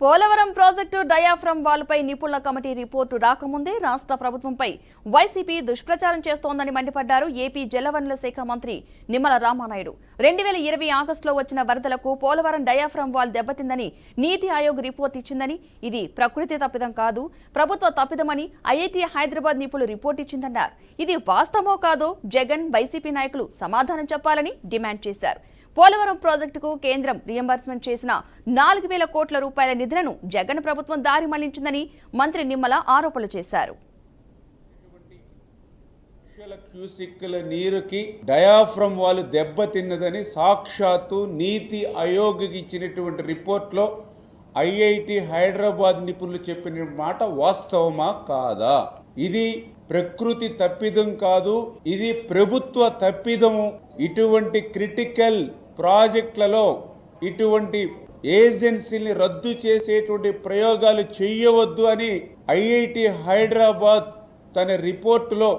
Polavaram project diaphragm వాల్పై నిపుణుల committee report రాకముందే రాష్ట్ర ప్రభుత్వంపై వైసీపీ దుష్ప్రచారం చేస్తోందని మండిపడ్డారు ఏపీ జలవనరుల శాఖ మంత్రి నిమ్మల రామానాయుడు. రెండు వేల ఇరవై ఆగస్టులో వచ్చిన వరదలకు పోలవరం డయాఫ్రమ్ వాల్ దెబ్బతిందని నీతి ఆయోగ్ రిపోర్ట్ ఇచ్చిందని ఇది ప్రకృతి తప్పిదం కాదు ప్రభుత్వ తప్పిదమని ఐఐటి హైదరాబాద్ నిపుణులు రిపోర్ట్ ఇచ్చిందన్నారు. ఇది వాస్తవమో కాదో జగన్ వైసీపీ నాయకులు సమాధానం చెప్పాలని డిమాండ్ చేశారు. పోలవరం ప్రాజెక్టుకు కేంద్రం రియంబర్స్మెంట్ చేసిన నాలుగు వేల కోట్ల రూపాయల నిధులను జగన్ ప్రభుత్వం దారి మళ్ళించిందని మంత్రి నిమ్మల ఆరోపణలు చేశారు. క్యూసిక్కుల క్యూసిక్ల నీరుకి డయాఫ్రమ్ వాళ్ళు దెబ్బతిన్నదని సాక్షాత్తు నీతి ఆయోగ్కి ఇచ్చినటువంటి రిపోర్ట్లో ఐఐటి హైదరాబాద్ నిపుణులు చెప్పిన మాట వాస్తవమా కాదా? ఇది ప్రకృతి తప్పిదం కాదు ఇది ప్రభుత్వ తప్పిదము. ఇటువంటి క్రిటికల్ ప్రాజెక్టులలో ఇటువంటి ఏజెన్సీని రద్దు చేసేటువంటి ప్రయోగాలు చేయవద్దు అని ఐఐటి హైదరాబాద్ తన రిపోర్టులో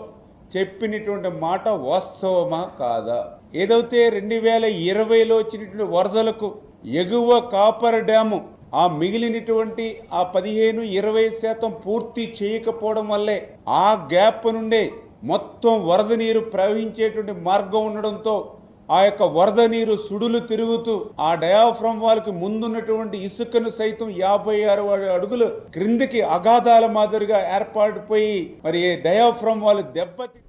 చెప్పినటువంటి మాట వాస్తవమా కాదా? ఏదైతే రెండు వేల ఇరవైలో వచ్చినటువంటి వరదలకు ఎగువ కాపర్ డ్యాము ఆ మిగిలినటువంటి ఆ పదిహేను ఇరవై శాతం పూర్తి చేయకపోవడం వల్లే ఆ గ్యాప్ నుండే మొత్తం వరద నీరు ప్రవహించేటువంటి మార్గం ఉండడంతో ఆ యొక్క వరద నీరు సుడులు తిరుగుతూ ఆ డయాఫ్రమ్ వాళ్ళకి ముందున్నటువంటి ఇసుకను సైతం యాభై ఆరు అడుగులు క్రిందికి అగాధాల మాదిరిగా ఏర్పాటుపోయి మరి డయాఫ్రమ్ వాళ్ళు దెబ్బతి